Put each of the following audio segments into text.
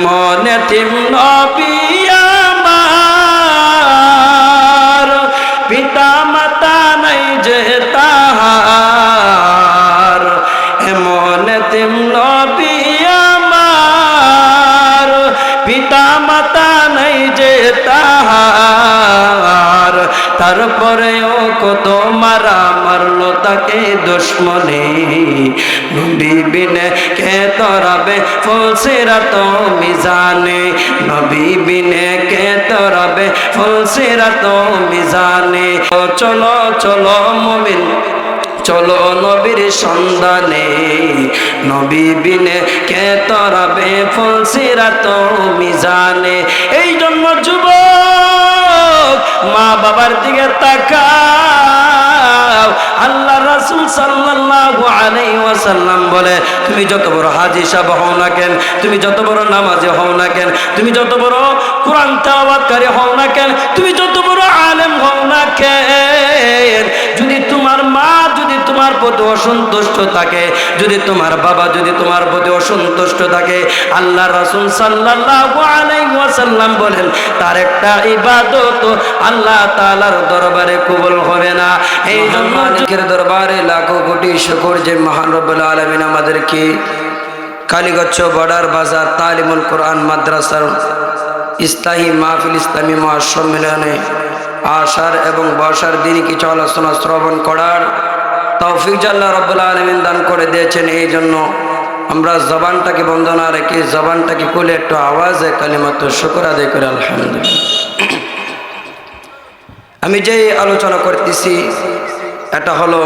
এমন তিম নবী তারপরেও কত মারা মারলো তাকে দুশ্মনে। নবী বিনে কে তরাবে ফুলসিরা তো মিজানে? নবী বিনে কে তরাবে ফুলসিরা তো মিজানে চলো চলো মুমিন, চলো নবীর সন্ধানে। নবী বিনে কে তরাবে ফুলসিরা তো মিজানে? এই জন্য যুবক মা বাবার দিকে তাকাও। আল্লাহ রাসুল সাল্লাল্লাহু আলাইহি ওয়াসাল্লাম বলে, তুমি যত বড় হাজী সাহেব হও না কেন, তুমি যত বড় নামাজি হও না কেন, তুমি যত বড় কোরআন তেলাওয়াতকারী হও না কেন, তুমি যত বড় আলেম হও না কেন। যদি তোমার মা তোমার প্রতি অসন্তুষ্ট থাকে, যদি তোমার বাবা, যদি তোমার প্রতি অসন্তুষ্ট থাকে, আল্লাহ রাসূল ওয়াসাল্লাম বলেন, তার একটা ইবাদত আল্লাহ তাআলার দরবারে কবুল হবে না। এই জন্য দরবারে লাখো কোটি শুকর যে মহান রব্বুল আলামিন আমাদেরকে কালীগচ্ছ বর্ডার বাজার তালিমুল কোরআন মাদ্রাসার ইস্তাহি মাহফিল, ইসলামী মহাসম্মেলনে আসার এবং বসার দিনই কিছু আলোচনা শ্রবণ করার তৌফিক জাল্লা রব্বুল আলমিন দান করে দিয়েছেন এই জন্য আমরা জবানটাকে বন্ধ না রেখে জবানটাকে খুলে একটু আওয়াজে কালিমাত্র শুকর আদায় করে, আলহামদুলিল্লাহ। আমি যেই আলোচনা করতেছি, এটা হলো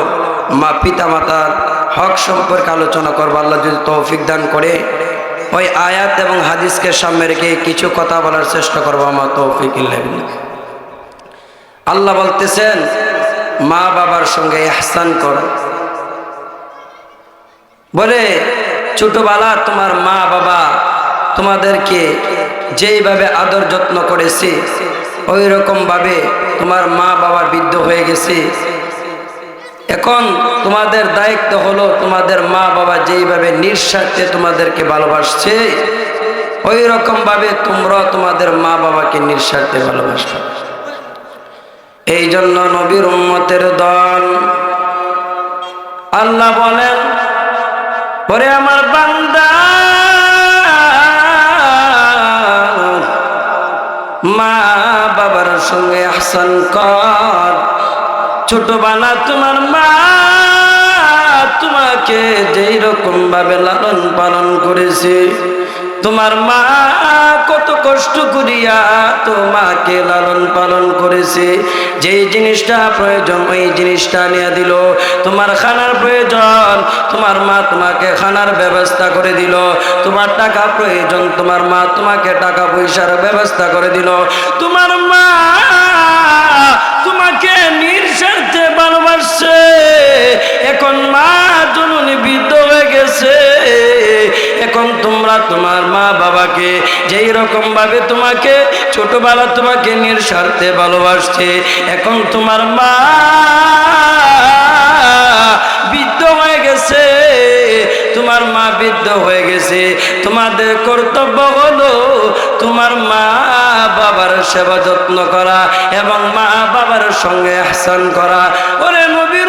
মা পিতা মাতার হক সম্পর্কে আলোচনা করব। আল্লাহ যদি তৌফিক দান করে, ওই আয়াত এবং হাদিসকে সামনে রেখে কিছু কথা বলার চেষ্টা করব, আমার তৌফিক আল্লাহ বলতেছেন মা বাবার সঙ্গে এহসান কর। বলে, ছোটবেলা তোমার মা বাবা তোমাদেরকে যেইভাবে আদর যত্ন করেছে ওই রকম ভাবে তোমার মা বাবা বৃদ্ধ হয়ে গেছে। এখন তোমাদের দায়িত্ব হলো তোমাদের মা বাবা যেইভাবে নিঃস্বার্থে তোমাদেরকে ভালোবাসছে ওই রকম ভাবে তোমরা তোমাদের মা বাবাকে নিঃস্বার্থে ভালোবাসবে এই জন্য নবীর উম্মতের দল। আল্লাহ বলেন পরে আমার বান্দা, মা বাবার সঙ্গে আহসান কর। ছোটবেলা তোমার মা তোমাকে যেই রকম ভাবে লালন পালন করেছে তোমার মা কত কষ্ট করিয়া তোমাকে লালন পালন করেছে। যেই জিনিসটা প্রয়োজন, ওই জিনিসটা নিয়ে দিল। তোমার খানার প্রয়োজন, তোমার মা তোমাকে খানার ব্যবস্থা করে দিল। তোমার টাকা প্রয়োজন, তোমার মা তোমাকে টাকা পয়সার ব্যবস্থা করে দিল। তোমার মা তোমাকে নিঃস্বার্থে ভালোবাসছে। এখন মা জননী বৃদ্ধ হয়ে গেছে। এখন তোমরা তোমার মা বাবাকে যেই রকম ভাবে তোমাকে ছোটবেলা তোমাকে নিঃস্বার্থে ভালোবাসছে, এখন তোমার মা বৃদ্ধ হয়ে গেছে, তোমার মা বৃদ্ধ হয়ে গেছে। তোমাদের কর্তব্য হলো তোমার মা বাবার সেবা যত্ন করা এবং মা বাবার সঙ্গে আহসান করা। ওরে নবীর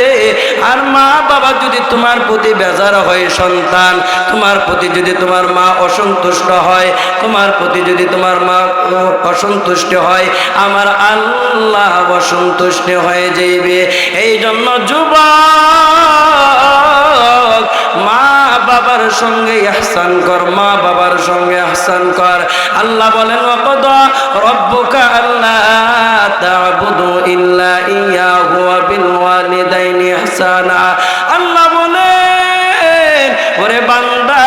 আর মা বাবা যদি তোমার প্রতি বেজার হয় সন্তান, তোমার প্রতি যদি তোমার মা অসন্তুষ্ট হয়, তোমার প্রতি যদি তোমার মা অসন্তুষ্ট হয়, আমার আল্লাহ অসন্তুষ্ট হয়ে যাইবে। এই জন্য যুবক, মা বাবার সঙ্গে ইহসান কর, মা বাবার সঙ্গে ইহসান কর। আল্লাহ বলেন আল্লাহ বিল ওরে বান্দা,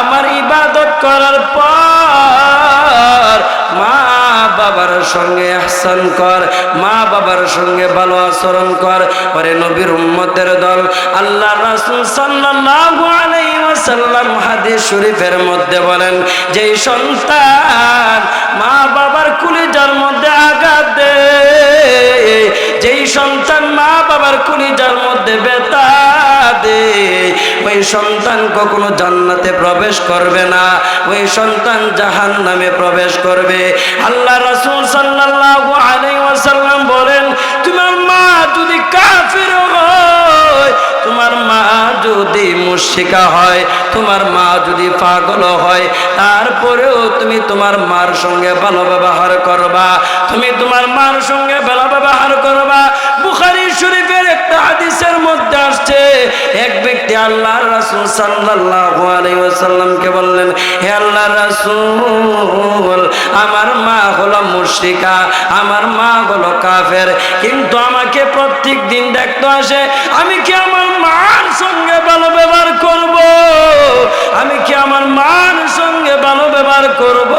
আমার ইবাদত করার পর সঙ্গে আহসান কর, মা বাবার সঙ্গে ভালো আচরণ কর। পরে নবীর উম্মতের দল, আল্লাহ রাসূল সাল্লাল্লাহু আলাইহি ওয়াসাল্লাম হাদিস শরীফের মধ্যে বলেন, যেই সন্তান মা বাবার কুলিজার মধ্যে আঘাত দেয়, যেই সন্তান মা বাবার কুলিজার মধ্যে বেতা দে ওই সন্তান কখনো জান্নাতে প্রবেশ করবে না। ওই সন্তান জাহান নামে প্রবেশ করবে। আল্লাহ রাসূল আলাইহি বলেন, তোমার মা যদি কাফির তোমার মা যদি মুশরিকা হয়, তোমার মা যদি পাগল হয়, তারপরেও তুমি তোমার মার সঙ্গে ভালো ব্যবহার করবা। তুমি তোমার মার সঙ্গে ভালো ব্যবহার করবা। বুখারী শরীফের একটা হাদিসের মধ্যে আসছে, এক ব্যক্তি আল্লাহ রাসূল সাল্লাল্লাহু আলাইহি ওয়াসাল্লামকে বললেন, হে আল্লাহ রাসূল, আমার মা হলো মুশরিকা, আমার মা হলো কাফের, কিন্তু আমাকে প্রত্যেক দিন দেখতে আসে, আমি কি আমার মার সঙ্গে ভালো ব্যবহার করব? আমি কি আমার মার সঙ্গে ভালো ব্যবহার করব?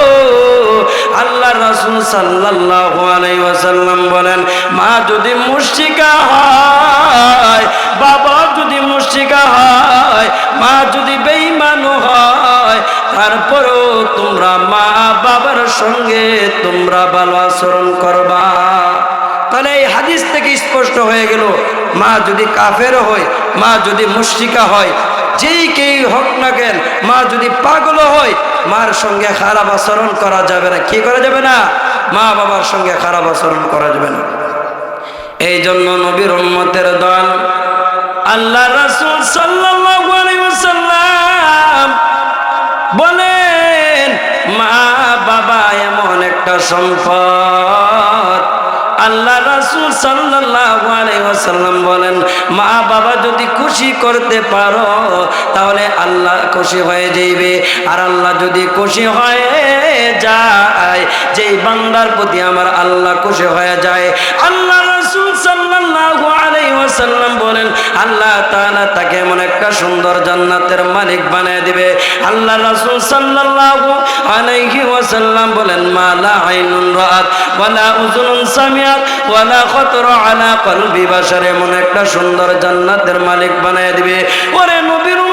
আল্লাহ রাসুল সাল্লাহ আলাইসাল্লাম বলেন, মা যদি মুশিকা হয়, বাবা যদি মুশিকা হয়, মা যদি বেইমানু হয়, তারপরও তোমরা মা বাবার সঙ্গে তোমরা ভালো আচরণ করবা। তাহলে এই হাদিস থেকে স্পষ্ট হয়ে গেল, মা যদি কাফের হয়, মা যদি মুশরিকা হয়, যেই কেই হোক না কেন, মা যদি পাগল হয়, মার সঙ্গে খারাপ আচরণ করা যাবে না। কি করা যাবে না? মা বাবার সঙ্গে খারাপ আচরণ করা যাবে না। এই জন্য নবীর উম্মতের দল, আল্লাহ রাসূল ওয়াসাল্লাম বলেন, মা বাবা এমন একটা সম্পদ আল্লাহ রাসুল আলাইসাল্লাম বলেন, মা বাবা যদি খুশি করতে পারো, তাহলে আল্লাহ খুশি হয়ে যাইবে। আর আল্লাহ যদি খুশি হয়ে যায়, যেই বান্দার প্রতি আমার আল্লাহ খুশি হয়ে যায়। আল্লাহ একটা সুন্দর জান্নাতের মালিক বানিয়ে দিবে। দিবে। ওরে নবীর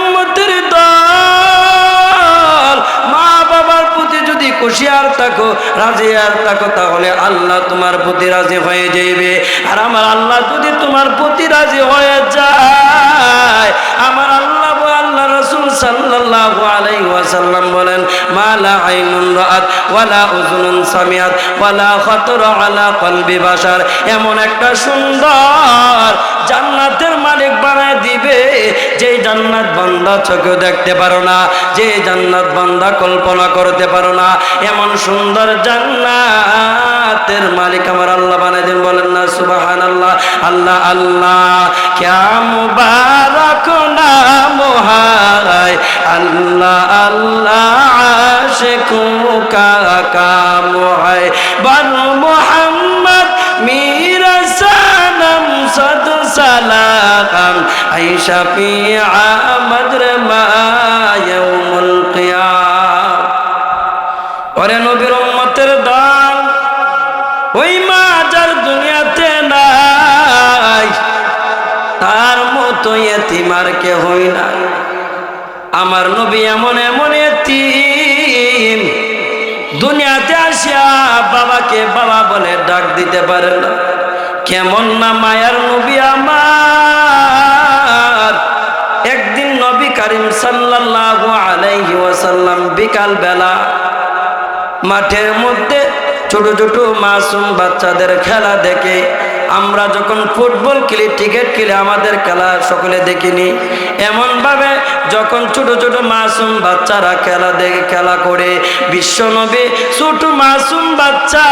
আর থাকো, রাজি আর থাকো, তাহলে আল্লাহ তোমার প্রতি রাজি হয়ে যাইবে। আর আমার আল্লাহ যদি তোমার প্রতি রাজি হয়ে যায়, আমার আল্লাহ আল্লাহ রসুল সাল্লাল্লাহু এমন সুন্দর জান্নাতের মালিক দেখতে পারো না যে জান্নাত বান্দা কল্পনা করতে পারো না। এমন সুন্দর জান্নাতের মালিক আমার আল্লাহ বানায় বলেন না সুবাহান আল্লাহ আল্লাহ আল্লাহ ক্যা নাম হায় আল্লাহ আল্লাহ, আশিকু মোহাম্মদ, মীরা সদ সালাম। আইসা ফি আমদ মা ইয়াউমুল ওরে নবীর উম্মতের দল, ওই মা যার দুনিয়াতে নাই, তার মতো এতিমার কে হই না আমার নবী এমন এমন এতিম। দুনিয়াতে আসিয়া বাবাকে বাবা বলে ডাক দিতে পারে না। কেমন না মায়ার নবী আমার। একদিন নবী করিম সাল্লাল্লাহু আলাইহি ওয়াসাল্লাম বিকাল বেলা মাঠের মধ্যে ছোট ছোট মাসুম বাচ্চাদের খেলা দেখে আমরা যখন ফুটবল খেলি, ক্রিকেট খেলি, আমাদের খেলা সকলে দেখিনি। এমনভাবে যখন ছোট ছোট মাসুম বাচ্চারা খেলা দেখে, খেলা করে, বিশ্বনবী ছোট মাসুম বাচ্চা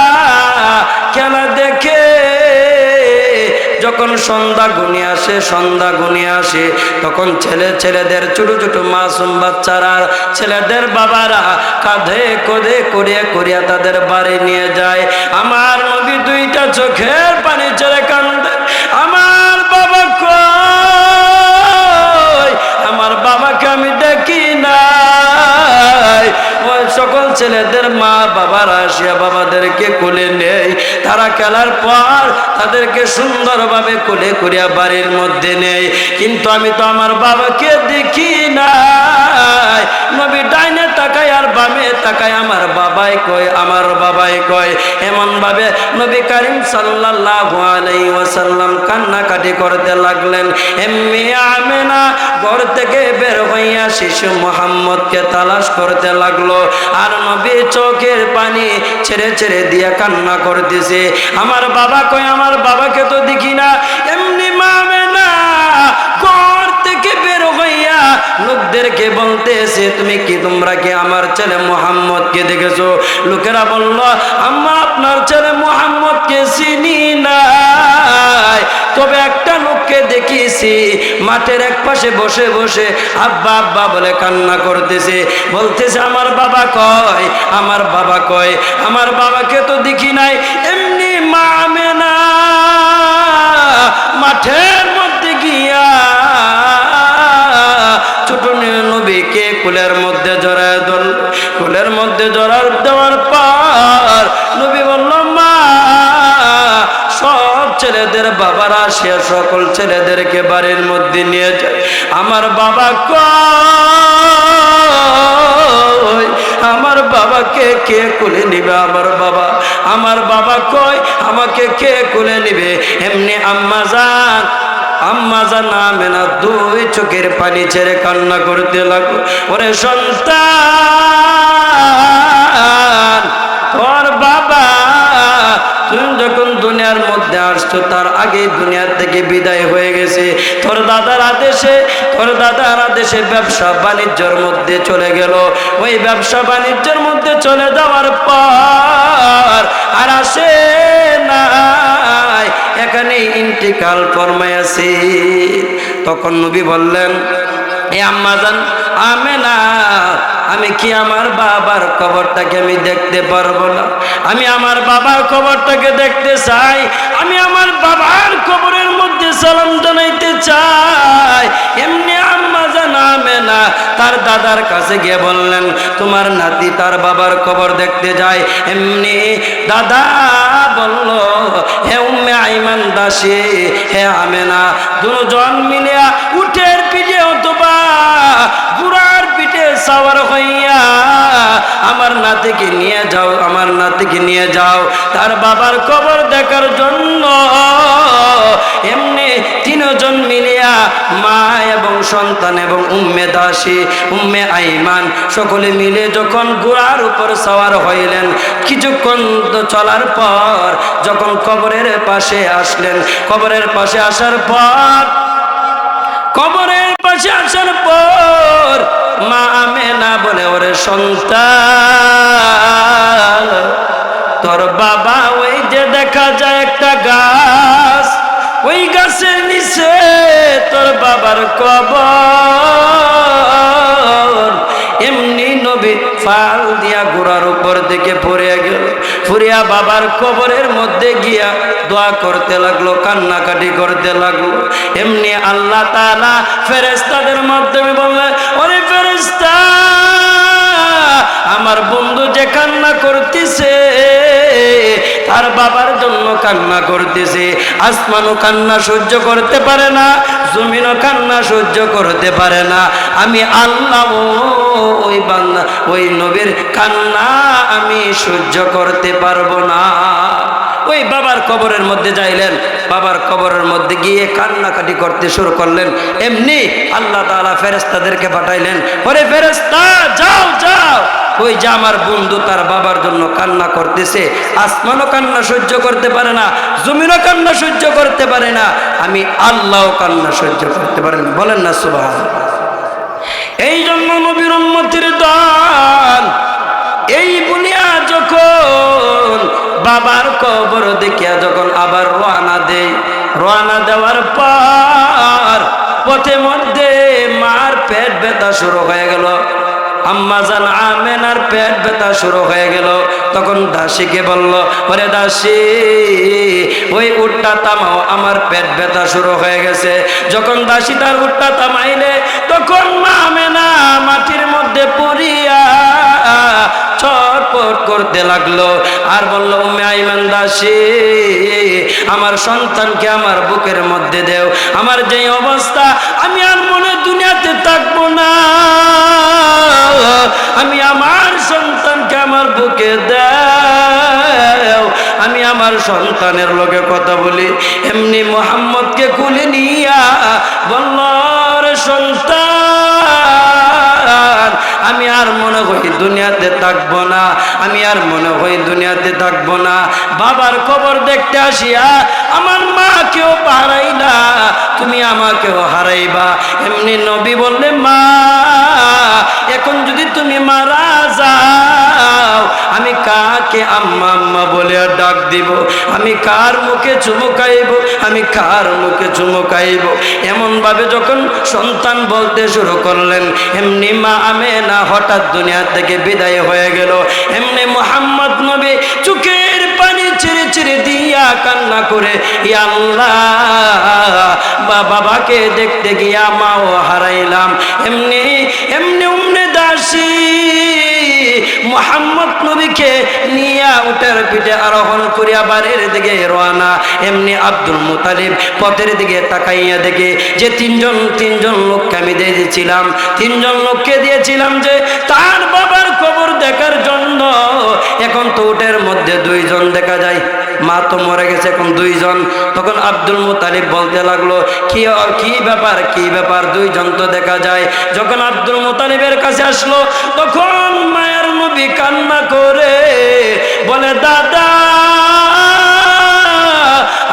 খেলা দেখে যখন সন্ধ্যা গুনি আসে, সন্ধ্যা গুনি আসে, তখন ছেলে, ছেলেদের, ছোট ছোট মাসুম বাচ্চারা, ছেলেদের বাবারা কাঁধে কোধে করিয়া করিয়া তাদের বাড়ি নিয়ে যায়। আমার নবী দুইটা চোখের পানি ছেড়ে কান্দে, আমার বাবা কই? আমার বাবাকে আমি দেখি সকল ছেলেদের মা বাবারা আসিয়া বাবাদেরকে কোলে নেই তারা খেলার পর তাদেরকে সুন্দরভাবে কোলে করিয়া বাড়ির মধ্যে নেই কিন্তু আমি তো আমার বাবাকে দেখি নাই বামে তাকায় আমার বাবাই কয়, আমার বাবাই কয়। এমন ভাবে নবী করিম সাল্লাল্লাহু আলাইহি ওয়াসাল্লাম কান্নাকাটি করতে লাগলেন। এমনি আমেনা ঘর থেকে বের হইয়া শিশু মোহাম্মদকে তালাশ করতে লাগল আর নবী চোখের পানি ছেড়ে ছেড়ে দিয়ে কান্না করতেছে। আমার বাবা কয়, আমার বাবাকে তো দেখি না। এমনি লোকদেরকে বলতেছে, তুমি কি তোমরা কি আমার ছেলে মোহাম্মদকে দেখেছ? লোকেরা বলল আম্মা আপনার ছেলে মোহাম্মদকে চিনি নাই। তবে একটা লোককে দেখিয়েছি, মাঠের এক পাশে বসে বসে আব্বা আব্বা বলে কান্না করতেছে। বলতেছে, আমার বাবা কয়? আমার বাবা কয়? আমার বাবাকে তো দেখি নাই। এমনি মামে না মাঠের কুলের মধ্যে জড়ায় দল কুলের মধ্যে জড়ার দেওয়ার পর নবী বলল, মা, সব ছেলেদের বাবারা সে সকল ছেলেদেরকে বাড়ির মধ্যে নিয়ে যায়। আমার বাবা কয় আমার বাবাকে কে কুলে নিবে আমার বাবা? আমার বাবা কয় আমাকে কে কুলে নিবে? এমনি আম্মা যান আম্মা জানা মেনা দুই চোখের পানি ছেড়ে কান্না করতে লাগল। ওরে সন্তান, তোর বাবা তুমি যখন দুনিয়ার মধ্যে আসছো, তার আগে দুনিয়ার থেকে বিদায় হয়ে গেছে। তোর দাদার আদেশে, তোর দাদার আদেশে ব্যবসা বাণিজ্যের মধ্যে চলে গেল। ওই ব্যবসা বাণিজ্যের মধ্যে চলে যাওয়ার পর আর আসে নাই এখানে ইন্টিকাল ফরমায়াছি তখন নবী বললেন, এ আম্মাজান আমে না আমি কি আমার বাবার কবরটাকে আমি দেখতে পারব না? আমি আমার বাবার কবরটাকে দেখতে চাই, আমি আমার বাবার কবরের মধ্যে সালাম জানাইতে চাই। এমনি আম্মা জানামে না। তার দাদার কাছে গিয়ে বললেন, তোমার নাতি তার বাবার কবর দেখতে যায়। এমনি দাদা বলল, হে উম্মে আইমান দাসে, হে আমেনা, দুজন মিলিয়া উঠের পিঠে অথবা গুড়ার পিঠে সাওয়ার হইয়া আমার নাতিকে নিয়ে যাও, আমার নাতিকে নিয়ে যাও। তার বাবার কবর দেখার জন্য এমনি তিনজন মিলিয়া মা এবং সন্তান এবং উম্মে দাসী, উম্মে আইমান সকলে মিলে যখন গোড়ার উপর সওয়ার হইলেন, কিছুক্ষণ চলার পর যখন কবরের পাশে আসলেন, কবরের পাশে আসার পর কবরের পাশে আসার পর মা আমেনা বলে, ওরে সন্তান, তোর বাবা ওই যে দেখা যায় একটা গাছ, ওই গাছের নিচে তোর বাবার কবর। ফাল দিয়া গোড়ার উপর দিকে পড়ে গেল। ফুরিয়া বাবার কবরের মধ্যে গিয়া দোয়া করতে লাগল, কান্নাকাটি করতে লাগল। এমনি আল্লাহ তালা ফেরেস্তাদের মাধ্যমে বললে অরে ফেরেস্তা আমার বন্ধু যে কান্না করতেছে, তার বাবার জন্য কান্না করতেছে। আসমানও কান্না সহ্য করতে পারে না জমিনও কান্না সহ্য করতে পারে না। আমি আল্লাহ ওই বান্না ওই নবীর কান্না আমি সহ্য করতে পারব না। ওই বাবার কবরের মধ্যে যাইলেন, বাবার কবরের মধ্যে গিয়ে কান্নাকাটি করতে শুরু করলেন। এমনি আল্লাহ তাআলা ফেরেস্তাদেরকে পাঠাইলেন, ওরে ফেরেস্তা যাও যাও। ওই যে আমার বন্ধু তার বাবার জন্য কান্না করতেছে, আসমানও কান্না সহ্য করতে পারে না, জমিনও কান্না সহ্য করতে পারে না, আমি আল্লাহও কান্না সহ্য করতে পারেন বলেন না সুবাহ এই জন্য নবীর উম্মতির দান এই বলিয়া যখন বাবার কবর দেখিয়া যখন আবার রওনা দেয়, রওনা দেওয়ার পর পথে মধ্যে মার পেট ব্যথা শুরু হয়ে গেল। আম্মা জান আমেনার পেট ব্যথা শুরু হয়ে গেল। তখন দাসীকে বলল, ওরে দাসী, ওই উটটা তামাও আমার পেট ব্যথা শুরু হয়ে গেছে। যখন দাসী তার উটটা তামাইলে তখন আমেনা মাটির মধ্যে পড়িয়া ছটপট করতে লাগল আর বলল, উম্মে আইমান দাসী, আমার সন্তানকে আমার বুকের মধ্যে দেও। আমার যে অবস্থা, আমি আর মনে দুনিয়াতে থাকব না। আমি আমার সন্তানকে আমার বুকে দেও। আমি আমার সন্তানের লোকে কথা বলি। এমনি মোহাম্মদকে কুলে নিয়া বলল রে সন্তান, আমি আর মনে করি দুনিয়াতে থাকব না। আমি আর মনে করি দুনিয়াতে থাকব না। বাবার খবর দেখতে আসিয়া আমার মা কেউ কাকে আম্মা আম্মা বলে আর ডাক দিব। আমি কার মুখে চুমুকাইব আমি কার মুখে চুমুকাইব এমন ভাবে যখন সন্তান বলতে শুরু করলেন, এমনি মা আমে না হঠাৎ দুনিয়া থেকে বিদায় হয়ে গেল। এমনি মোহাম্মদ নবী চোখের পানি ছিঁড়ে ছিঁড়ে দিয়া কান্না করে আল্লাহ, বা বাবাকে দেখতে গিয়া মাও হারাইলাম। এমনি এমনি উমনে দাসী মোহাম্মদ নবীকে নিয়া উটের পিঠে আরোহণ করিয়া বাড়ির দিকে রওনা। এমনি আব্দুল মুতালিব পথের দিকে তাকাইয়া দেখে যে তিনজন তিনজন লোককে আমি দিয়েছিলাম তিনজন লোককে দিয়েছিলাম যে তার বাবার কবর দেখার জন্য। এখন তো উটের মধ্যে দুইজন দেখা যায়। মা তো মরে গেছে, এখন দুইজন। তখন আব্দুল মুতালিব বলতে লাগল, কি কি ব্যাপার কি ব্যাপার? দুইজন তো দেখা যায়। যখন আব্দুল মুতালিবের কাছে আসলো, তখন মায়ের নবী কান্না করে বলে, দাদা,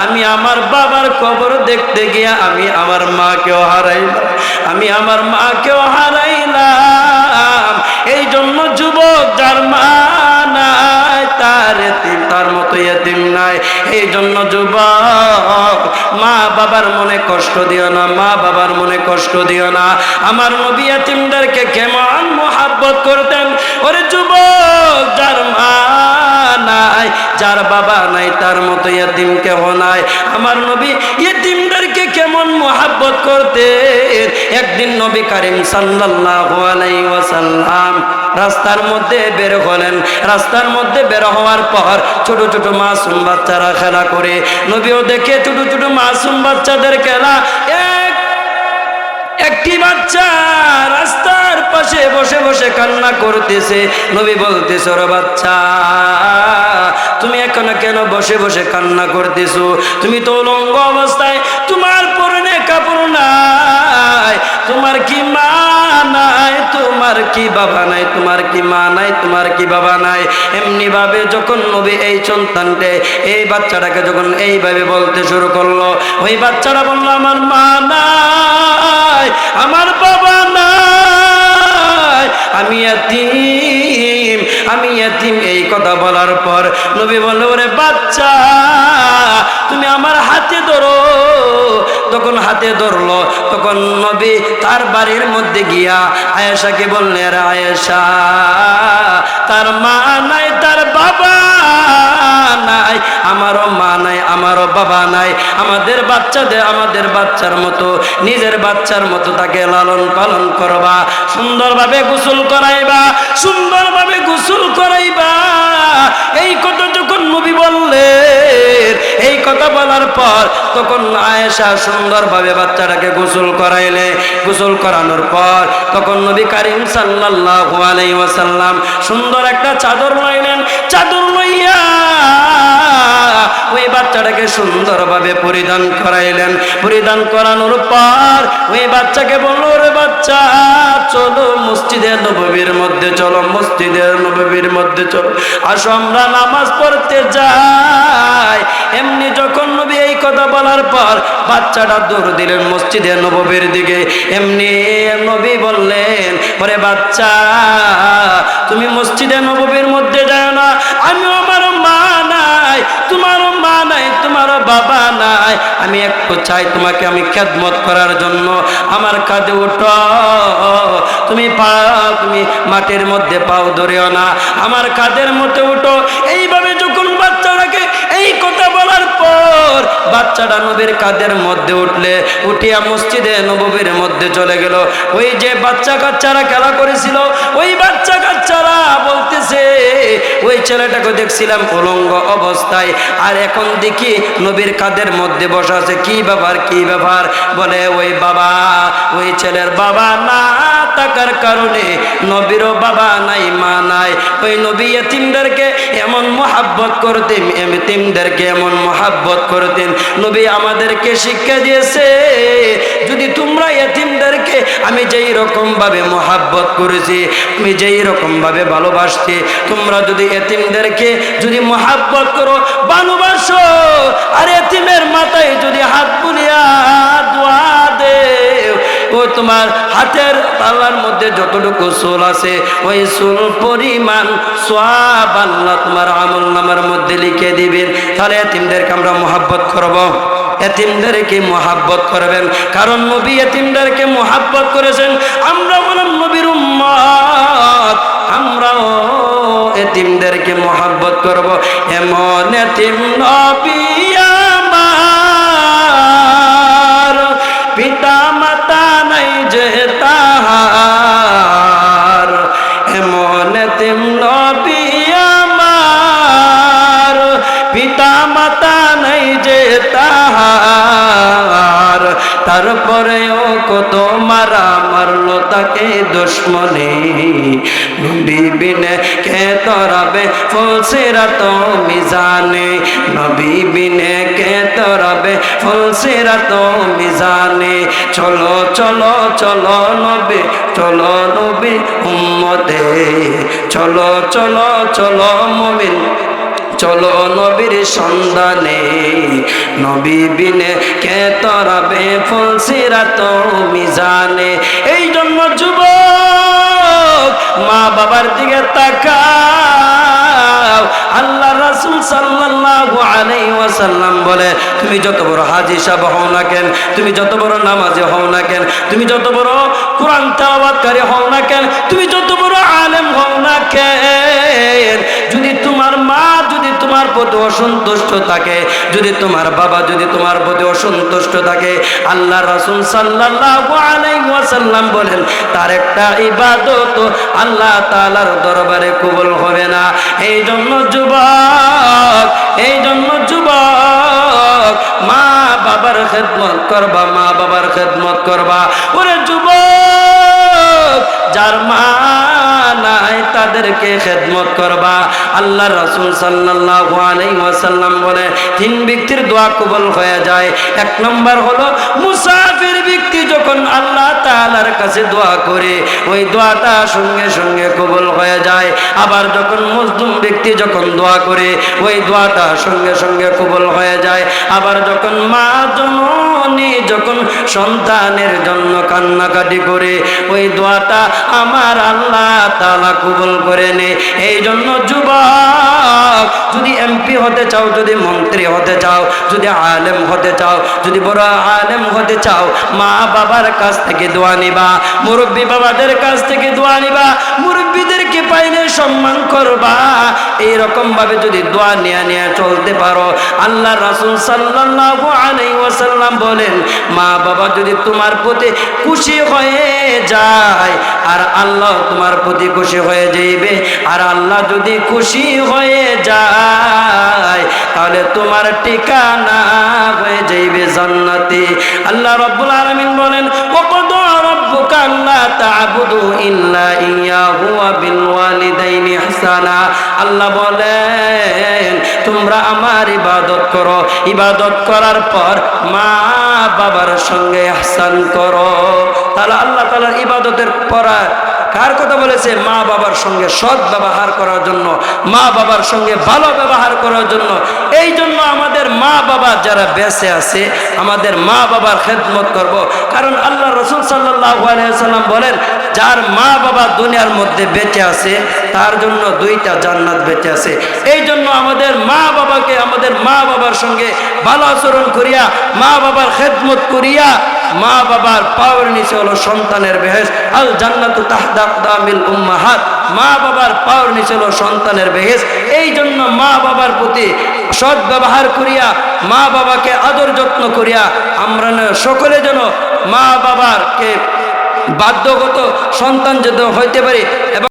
আমি আমার বাবার কবর দেখতে গিয়া আমি আমার মাকেও হারাইলাম, আমি আমার মাকেও হারাইলাম। এই জন্য যুবক যার মা নাই, তার এতিম, তার মতো এতিম নাই। এই জন্য যুবক, মা বাবার মনে কষ্ট দিও না, মা বাবার মনে কষ্ট দিও না। আমার নবী এতিমদেরকে কেমন মোহাব্বত করতেন। ওরে যুবক, যার মা নাই, যার বাবা নাই, তার মতো ইয়তিম কেহ নাই। আমার নবী ইয়তিমদেরকে কেমন মোহাব্বত করতে একদিন নবী করিম সাল্লাল্লাহু আলাইহি রাস্তার মধ্যে বের হলেন। রাস্তার মধ্যে বের হওয়ার পর ছোট ছোট মাসুম বাচ্চারা খেলা করে। নবীও দেখে ছোট ছোট মাসুম বাচ্চাদের খেলা। এক একটি বাচ্চা রাস্তার পাশে বসে বসে কান্না করতেছে। নবী বলতেছে, ওরা বাচ্চা, তুমি এখন কেন বসে বসে কান্না করতেছো? তুমি তো লঙ্গ অবস্থায়, তোমার পরনে কাপড় নাই, তোমার কি মা তোমার কি বাবা নাই, তোমার কি মা নাই, তোমার কি বাবা নাই? এমনি ভাবে যখন নবী এই সন্তানকে, এই বাচ্চাটাকে যখন এইভাবে বলতে শুরু করল, ওই বাচ্চাটা বলল, আমার মা নাই, আমার বাবা নাই, আমি এতিম আমি এতিম। এই কথা বলার পর নবী বলল, ওরে বাচ্চা, তুমি আমার হাতে ধরো তখন হাতে ধরলো, তখন নবী তার বাড়ির মধ্যে গিয়া আয়েশাকে বললে আয়েশা, তার মা নাই, তার বাবা নাই, আমারও মা নাই, আমারও বাবা নাই। আমাদের বাচ্চাদের আমাদের বাচ্চার মতো, নিজের বাচ্চার মতো তাকে লালন পালন করবা, সুন্দরভাবে গোসল করাইবা, সুন্দরভাবে গোসল করাইবা। বলার পর তখন আয়েশা সুন্দরভাবে বাচ্চাটাকে গোসল করাইলে। গোসল করানোর পর তখন নবী করিম সাল্লাল্লাহু আলাইহি ওয়াসাল্লাম সুন্দর একটা চাদর লাইলেন চাদর ওই বাচ্চাটাকে সুন্দরভাবে পরিধান করাইলেন। পরিধান করানোর পর ওই বাচ্চাকে বলল রে বাচ্চা, চলো মসজিদের নববীর মধ্যে, চলো মসজিদের নববীর মধ্যে, চলো। আসো, আমরা নামাজ পড়তে যাই। এমনি যখন নবী এই কথা বলার পর বাচ্চাটা দৌড় দিলেন মসজিদে নববীর দিকে। এমনি নবী বললেন, ওরে বাচ্চা, তুমি মসজিদে নববীর মধ্যে যাও বাবা নাই। আমি একটু চাই তোমাকে আমি খেদমত করার জন্য। আমার কাঁধে উঠো। তুমি পা তুমি মাটির মধ্যে পাও, ধরিও না। আমার কাঁধের মধ্যে উঠো। এইভাবে যখন বাচ্চাটাকে এই কথা বলার পর বাচ্চাটা নবীর কাঁধের মধ্যে উঠলে, উঠিয়া মসজিদে নববীর মধ্যে চলে গেল। ওই যে বাচ্চা কাচ্চারা খেলা করেছিল, ওই বাচ্চা কাচ্চা বাচ্চারা বলতেছে ওই ছেলেটাকে দেখছিলাম উলঙ্গ অবস্থায়। আর এখন দেখি নবীর কাদের মধ্যে বসা আছে। কি ব্যাপার কি ব্যাপার? বলে, ওই বাবা, ওই ছেলের বাবা না থাকার কারণে নবীরও বাবা নাই, মা নাই। ওই নবী এতিমদেরকে এমন মহাব্বত করতেন এতিমদেরকে এমন মহাব্বত করতেন। নবী আমাদেরকে শিক্ষা দিয়েছে, যদি তোমরা এতিমদেরকে আমি যেই রকম ভাবে মহাব্বত করেছি, আমি যেই রকম ভাবে ভালোবাসছি তোমরা যদি এতিমদেরকে যদি মহাব্বত করো ভালোবাসো আর এতিমের মাথায় যদি হাত বুলিয়া দে তোমার হাতের তালার মধ্যে যতটুকু সোল আছে, ওই সোল পরিমাণ সব আল্লাহ তোমার আমল নামার মধ্যে লিখে দিবেন। তাহলে এতিমদেরকে আমরা মহাব্বত করব। এতিমদেরকে মহাব্বত করবেন। কারণ নবী এতিমদেরকে মহাব্বত করেছেন। আমরা বলেন নবীর উম্মত, আমরাও এতিমদেরকে মহাব্বত করব। এমন এতিম নবী তরাবে ফলসেরা তো মিজানে, নবী বিনে কে তরাবে? ফলসেরা তো মিজানে, চলো চলো চলো নবী চলো নবী উম্মতে, চলো চলো চলো মমিন, চলো নবীর সন্ধানে, নবী বিনে কে তরাবে? ফুলসিরা তো মিজানে, এই জন্য যুবক মা বাবার দিকে তাকাও। আল্লাহ রাসূল সাল্লাল্লাহু আলাইহি ওয়াসাল্লাম বলে, তুমি যত বড় হাজী সাহেব হও না কেন, তুমি যত বড় নামাজি হও না কেন, তুমি যত বড় কোরআন তেলাওয়াতকারী হও না কেন, তুমি যত বড় আলেম হও না কেন, যদি তোমার প্রতি অসন্তুষ্ট থাকে, যদি তোমার বাবা, যদি তোমার প্রতি অসন্তুষ্ট থাকে, আল্লাহ রাসূল ওয়াসাল্লাম বলেন, তার একটা ইবাদত আল্লাহ তাআলার দরবারে কবুল হবে না। এই জন্য যুবক এই জন্য যুবক, মা বাবার খেদমত করবা, মা বাবার খেদমত করবা। ওরে যুবক, যার মা তাদেরকে খেদমত করবা। আল্লাহ রাসূল সাল্লাল্লাহু আলাইহি ওয়াসাল্লাম বলে, তিন ব্যক্তির দোয়া কবুল হয়ে যায়। এক নম্বর হলো মুসাফির ব্যক্তি যখন আল্লাহ তাআলার কাছে দোয়া করে, ওই দোয়াটা সঙ্গে সঙ্গে কবল হয়ে যায়। আবার যখন মজলুম ব্যক্তি যখন দোয়া করে, ওই দোয়াটা সঙ্গে সঙ্গে কবুল হয়ে যায়। আবার যখন মা জননী যখন সন্তানের জন্য কান্নাকাটি করে, ওই দোয়াটা আমার আল্লাহ তালা কবুল করে নে। এই জন্য যুবক, যদি এমপি হতে চাও, যদি মন্ত্রী হতে চাও, যদি আলেম হতে চাও, যদি বড় আলেম হতে চাও মা বাবার কাছ থেকে দোয়া নিবা মুরব্বী বাবাদের কাছ থেকে দোয়া নিবা মুরব্বীদেরকে পাইলে সম্মান করবা? এইরকম ভাবে যদি দোয়া নিয়ে নিয়ে চলতে পারো আল্লাহ রাসূল সাল্লাল্লাহু আলাইহি ওয়াসাল্লাম বলেন, মা বাবা যদি তোমার প্রতি খুশি হয়ে যায়, আর আল্লাহ তোমার প্রতি খুশি হয়ে যাইবে, আর আল্লাহ যদি খুশি হয়ে যায়, তাহলে তোমার ঠিকানা হয়ে যাইবে জান্নাতে। আল্লাহ রাব্বুল আলামিন বলেন ওয়াকাদা রাব্বুকা আল্লা তা'বুদু ইল্লা ইয়াহু ওয়া বিল ওয়ালিদাইনি ইহসানা আল্লাহ বলেন তোমরা আমার ইবাদত করো। ইবাদত করার পর মা বাবার সঙ্গে ইহসান করো। তাহলে আল্লাহ তাআলার ইবাদতের পরা কার কথা বলেছে? মা বাবার সঙ্গে সৎ ব্যবহার করার জন্য, মা বাবার সঙ্গে ভালো ব্যবহার করার জন্য। এই জন্য আমাদের মা বাবা যারা বেঁচে আছে, আমাদের মা বাবার খেদমত করব। কারণ আল্লাহ রসুল সাল্লাম বলেন, যার মা বাবা দুনিয়ার মধ্যে বেঁচে আছে, তার জন্য দুইটা জান্নাত বেঁচে আছে। এই জন্য আমাদের মা বাবাকে, আমাদের মা বাবার সঙ্গে ভালো আচরণ করিয়া, মা বাবার খেদমত করিয়া, মা বাবার পাওয়ার নিচে হলো সন্তানের বেহেস আল জান্নাতু তাহদামিল উম্মাহাত। মা বাবার পাওয়ার নিচে হলো সন্তানের বেহেস এই জন্য মা বাবার প্রতি সৎ ব্যবহার করিয়া, মা বাবাকে আদর যত্ন করিয়া, আমরা সকলে যেন মা বাবারকে বাধ্যগত সন্তান যেন হইতে পারি এবং